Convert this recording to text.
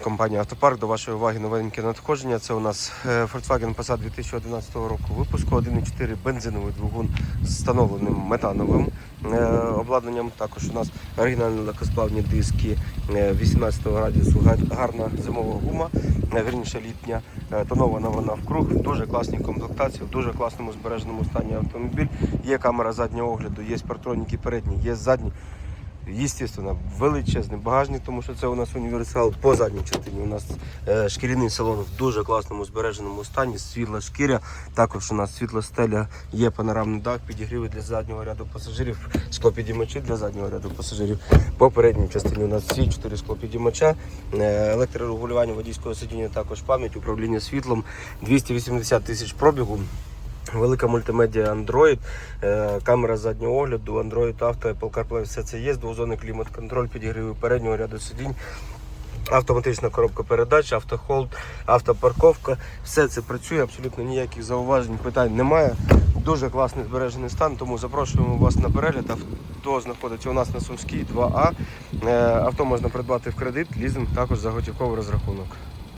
Компанія Автопарк до вашої уваги новеньке надходження. Це у нас е, Volkswagen Passat 2011 року випуску 1.4 бензиновий двигун з встановленим метановим е, обладнанням. Також у нас оригінальні легкосплавні диски е, 18 радіусу, гарна зимова гума, е, вірніше літня. Е, Тонована вона в круг, в дуже класній комплектації, в дуже класному збереженому стані автомобіль. Є камера заднього огляду, є партроніки передні, є задні. Естественно, величезний багажник, тому що це у нас універсал по задній частині. У нас е, шкіряний салон в дуже класному збереженому стані, світла шкіря. Також у нас світла стеля, є панорамний дах, підігріви для заднього ряду пасажирів, склопідіймачі для заднього ряду пасажирів. По передній частині у нас всі чотири склопідіймача, е, електрорегулювання водійського сидіння, також пам'ять, управління світлом, 280 тисяч пробігу. Велика мультимедіа Android, е, камера заднього огляду, Android Auto, Apple CarPlay, все це є, двозонний клімат-контроль, підігріви переднього ряду сидінь, автоматична коробка передач, автохолд, автопарковка. Все це працює, абсолютно ніяких зауважень, питань немає. Дуже класний збережений стан, тому запрошуємо вас на перегляд. Авто знаходиться у нас на Сумській 2А. Е, Авто можна придбати в кредит, лізинг, також за готівковий розрахунок.